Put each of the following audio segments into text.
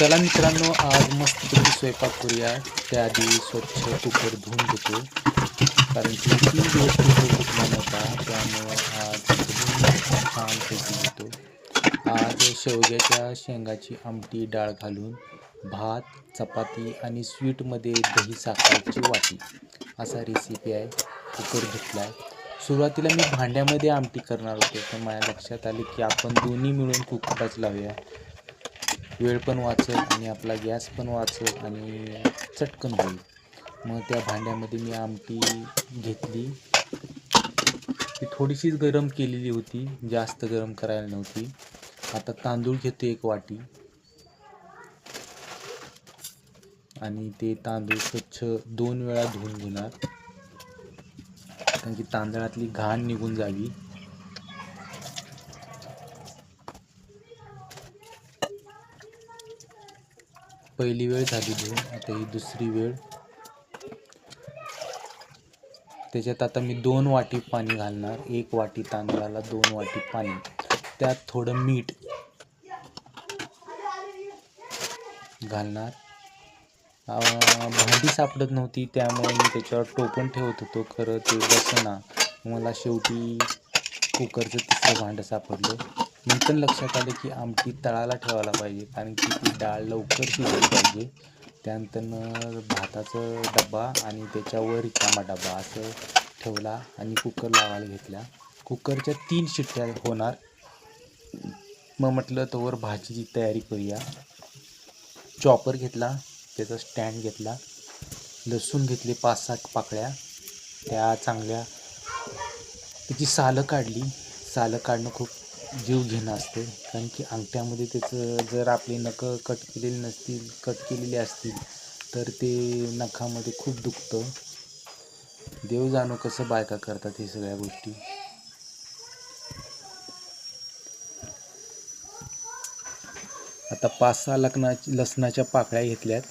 चला मित्रांनो आज मस्तपैकी स्वयंपाक करूया. त्याआधी स्वच्छ कुकर धुवून घेतो. कारण की तीन दिवस कुकर धुतला नव्हता त्यामुळं आज धुवून छानपैकी घेतो. आज शेवग्याच्या शेंगाची आमटी डाळ घालून भात चपाती आणि स्वीटमध्ये दही साखरेची वाटी असा रेसिपी आहे. कुकर धुतला आहे सुरुवातीला मी भांड्यामध्ये आमटी करणार होतो पण माझ्या लक्षात आले की आपण दोन्ही मिळून कुकरच लावूया. वेळ पण वाचेल आणि आपला गॅस पण वाचेल आणि चटकन होईल. मग त्या भांड्यामध्ये मी आमटी घेतली. ती थोडीशीच गरम केलेली होती जास्त गरम करायला नव्हती. आता तांदूळ घेतो एक वाटी. आणि ते तांदूळ स्वच्छ दोन वेळा धुवून घेणार. कारण की तांदळातली घाण निघून जावी. पहिली वेळ झाली धुवून आता ही दुसरी वेळ. त्याच्यात आता मी दोन वाटी पाणी घालणार. एक वाटी तांदळाला दोन वाटी पाणी. त्यात थोडं मीठ घालणार. भांडी सापडत नव्हती त्यामुळे मी त्याच्यावर टोपण ठेवत होतो. खरं ते बसना. मला शेवटी कुकरचं तिसरं भांडं सापडलं. नंतर लक्षात आलं की आमटी तळाला ठेवायला पाहिजे कारण की ती डाळ लवकर शिजली पाहिजे. त्यानंतर भाताचं डबा आणि त्याच्यावर रिकामा डबा असं ठेवला आणि कुकर लावायला घेतला. कुकरच्या तीन शिट्ट्या होणार. मग म्हटलं तोवर भाजीची तयारी करूया. चॉपर घेतला त्याचा स्टँड घेतला. लसूण घेतले पाच सात पाकळ्या. त्या चांगल्या त्याची सालं काढली. सालं काढणं खूप जीव घेणं असते. कारण की अंगठ्यामध्ये त्याचं जर आपली नखं कट केलेली नसतील कट केलेली असतील तर ते नखामध्ये खूप दुखतं. देव जाणो कसं बायका करतात हे सगळ्या गोष्टी. आता पाच सहा लग्नाची लसणाच्या पाकळ्या घेतल्यात.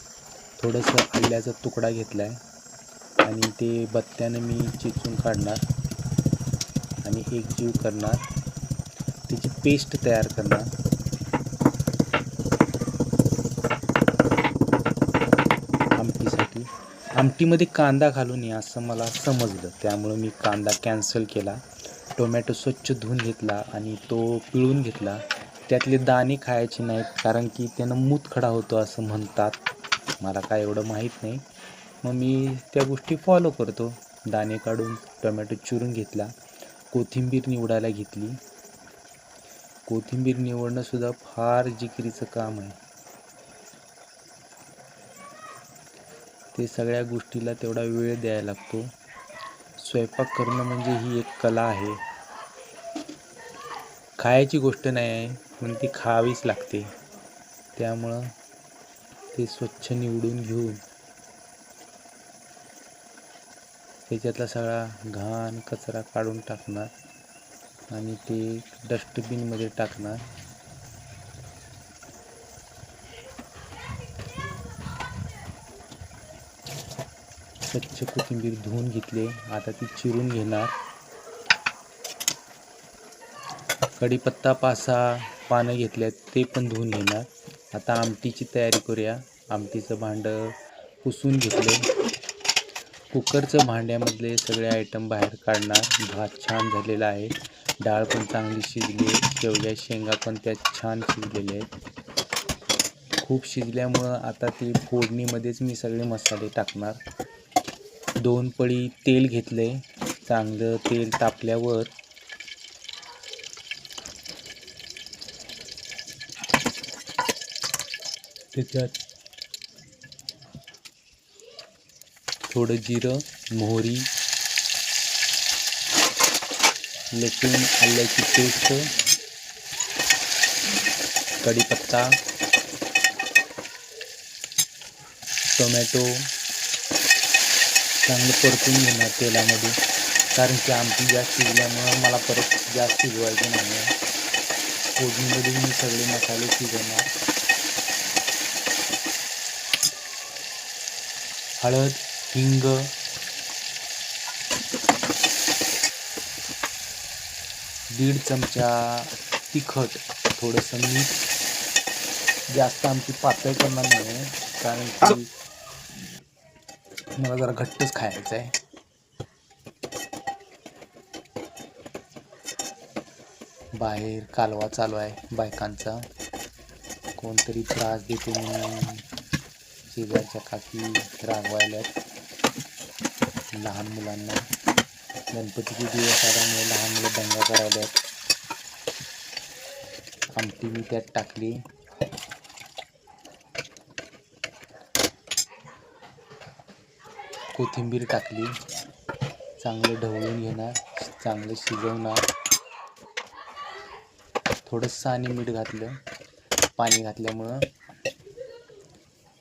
थोडंसं आल्याचा तुकडा घेतला आहे आणि ते बत्त्यानं मी चिचून काढणार. आणि एक जीव करणार. त्याची पेस्ट तयार करणार. आमटीसाठी. आमटीमध्ये कांदा घालू नये असं मला समजलं. त्यामुळं मी कांदा कॅन्सल केला. टोमॅटो स्वच्छ धुवून घेतला आणि तो पिळून घेतला. त्यातले दाणे खायचे नाहीत कारण की त्यानं मूतखडा होतो असं म्हणतात. मला काय एवढं माहीत नाही. मग मी त्या गोष्टी फॉलो करतो. दाणे काढून टोमॅटो चिरून घेतला. कोथिंबीर निवडायला घेतली. कोथिंबीर निवडणं सुद्धा फार जिकिरीचं काम आहे. ते सगळ्या गोष्टीला तेवढा वेळ द्यायला लागतो. स्वयंपाक करणं म्हणजे ही एक कला आहे. खायची गोष्ट नाही आहे पण ती खावीच लागते. त्यामुळं ते स्वच्छ निवडून घेऊन त्याच्यातला सगळा घाण कचरा काढून टाकणार. आणि ते डस्टबिनमध्ये टाकणार. स्वच्छ कोथिंबीर धुवून घेतले. आता ती चिरून घेणार. कढीपत्ता पासा पानं घेतल्यात ते पण धुवून घेणार. आता आमटीची तयारी करूया. आमटीचं भांडं पुसून घेतलं. कुकरचं भांड्यामधले सगळे आयटम बाहेर काढणार. भात छान झालेला आहे. डाळ पण चांगली शिजली आहे. शेवग्या शेंगा पण त्यात छान शिजलेले आहेत. खूप शिजल्यामुळं आता ते फोडणीमध्येच मी सगळे मसाले टाकणार. दोन पळी तेल घेतले चांगलं तेल तापल्यावर त्याच्यात थोडं जिरं मोहरी लसूण आल्याची पेस्ट कढीपत्ता टोमॅटो चांगलं परतून घेणार तेलामध्ये. कारण की आमटी जास्त शिजल्यामुळं मला परत जास्त शिजवायचं नाही आहे. फोडणीमध्ये मी सगळे मसाले शिजवणार. हळद हिंग दीड चमचा तिखट थोडंसं मीठ. जास्त आमची पातळ करणार नाही कारण की मला जरा घट्टच खायचं आहे. बाहेर कालवा चालू आहे बायकांचा. कोणतरी त्रास देते म्हणून शेजारच्या काकी रागवायल्यात. लहान मुलांना. गणपतीचे दिवस आल्यामुळे लहान मुलं दंगा करावल्यात आमटी मी त्यात टाकली. कोथिंबीर टाकली. चांगलं ढवळून घेणार चांगलं शिजवणार. थोडंसं आणि मीठ घातलं. पाणी घातल्यामुळं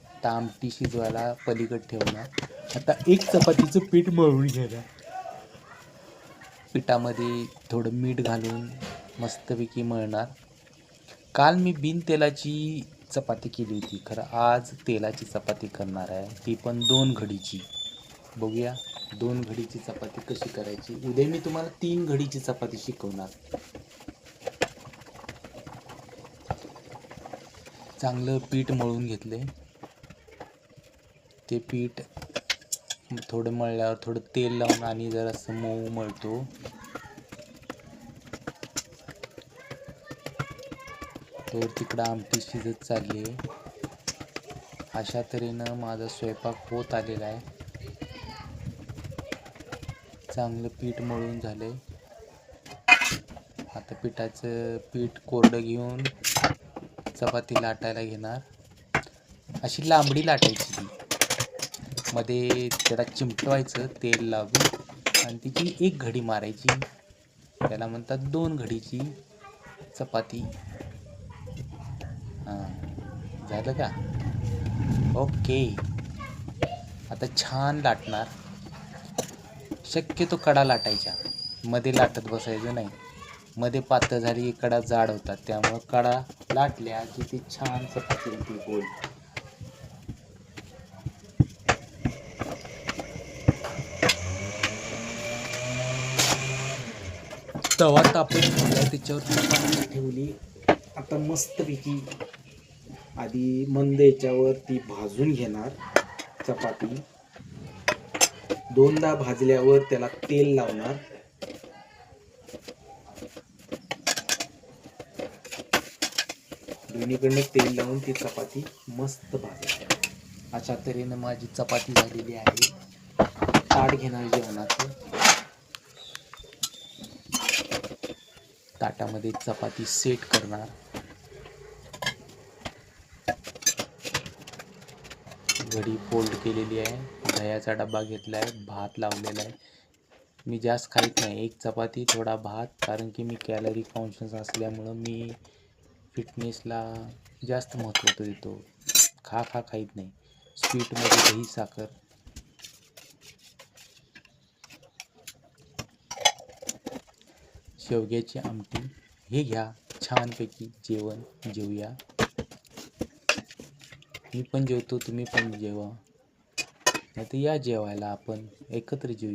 आता आमटी शिजवायला पलीकड ठेवणार. आता एक चपातीचं पीठ मळून घेणार. पिठामध्ये थोडं मीठ घालून मस्तपैकी मळणार. काल मी बिन तेलाची चपाती केली होती. खरं आज तेलाची चपाती करणार आहे. ती पण दोन घडीची. बघूया दोन घडीची चपाती कशी करायची. उद्या मी तुम्हाला तीन घडीची चपाती शिकवणार. चांगलं पीठ मळून घेतले ते पीठ थोडं मळल्यावर थोडं तेल लावून आणि जरासं मऊ मळतो. तर तिकडं आमटी शिजत चालली आहे. अशा तऱ्हेनं माझा स्वयंपाक होत आलेला आहे. चांगलं पीठ मळून झालंय. आता पिठाचं पीठ कोरडं घेऊन चपाती लाटायला घेणार. अशी लांबडी लाटायची ती. मध्ये त्याला चिमटवायचं तेल लावून आणि तिची एक घडी मारायची. त्याला म्हणतात दोन घडीची चपाती. हां झालं का? ओके. आता छान लाटणार. शक्यतो कडा लाटायच्या मध्ये लाटत बसायचं नाही. मध्ये पातळ झाली कडा जाड होतात. त्यामुळं कडा लाटल्या की ती छान चपाती होती गोल. तवा तापत ठेवला त्याच्यावर ठेवली. आता मस्तपैकी आधी मंद याच्यावर ती भाजून घेणार चपाती. दोनदा भाजल्यावर त्याला तेल लावणार. दोन्हीकडनं तेल लावून ती चपाती मस्त भाजणार. अशा तऱ्हेनं माझी चपाती झालेली आहे. ताट घेणार जेवणाचं. ताटामध्ये चपाती सेट करणार. घडी फोल्ड केलेली आहे. दह्याचा डबा घेतला आहे भात लावलेला आहे. मी जास्त खाईत नाही. एक चपाती थोडा भात कारण की मी कॅलरी कॉन्शियस असल्यामुळं मी फिटनेसला जास्त महत्त्व देतो. खा खा खाईत नाही. स्वीटमध्ये दही साखर. शेवग्याची आमटी. हे घ्या. छानपैकी जेवण जेवूया. मी पण जेवतो तुम्ही पण जेवा. नाही तर या जेवायला आपण एकत्र जेवू.